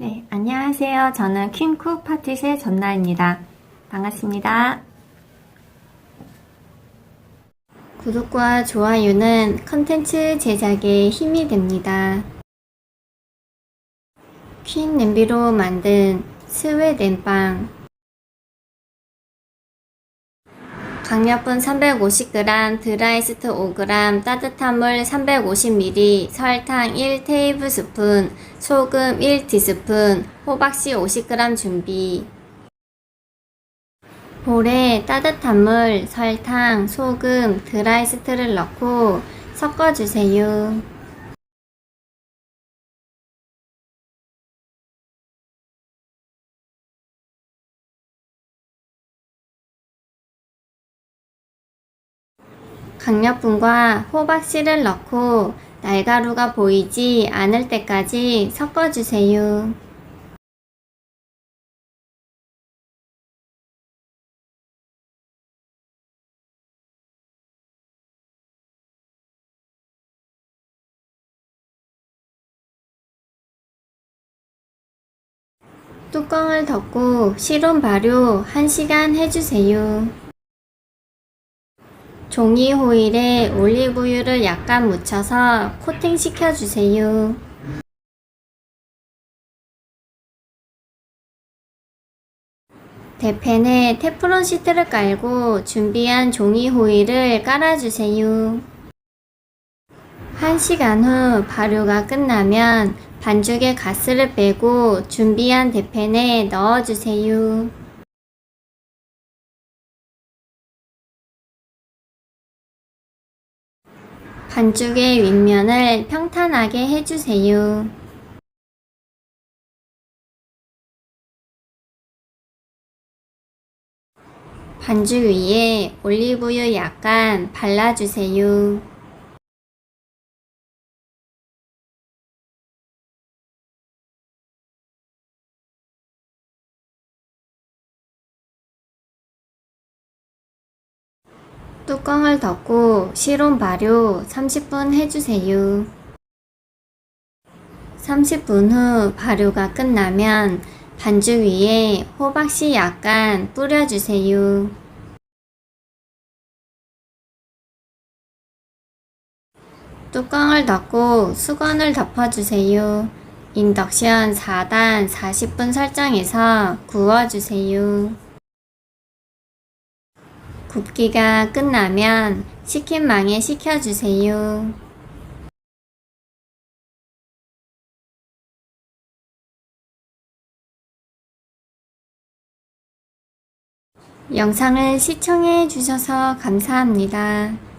네, 안녕하세요. 저는 퀸쿡 파티의 전나입니다. 반갑습니다. 구독과 좋아요는 컨텐츠 제작에 힘이 됩니다. 퀸 냄비로 만든 스웨덴빵 강력분 350g, 드라이스트 5g, 따뜻한 물 350ml, 설탕 1테이블스푼, 소금 1티스푼, 호박씨 50g 준비. 볼에 따뜻한 물, 설탕, 소금, 드라이스트를 넣고 섞어주세요. 강력분과 호박씨를 넣고 날가루가 보이지 않을 때까지 섞어주세요. 뚜껑을 덮고 실온 발효 1시간 해주세요. 종이 호일에 올리브유를 약간 묻혀서 코팅 시켜주세요. 대팬에 테프론 시트를 깔고 준비한 종이 호일을 깔아주세요. 1시간 후 발효가 끝나면 반죽에 가스를 빼고 준비한 대팬에 넣어주세요. 반죽의 윗면을 평탄하게 해주세요. 반죽 위에 올리브유 약간 발라주세요. 뚜껑을 덮고 실온 발효 30분 해주세요. 30분 후 발효가 끝나면 반죽 위에 호박씨 약간 뿌려주세요. 뚜껑을 덮고 수건을 덮어주세요. 인덕션 4단 40분 설정해서 구워주세요. 굽기가 끝나면 치킨망에 식혀주세요. 영상을 시청해 주셔서 감사합니다.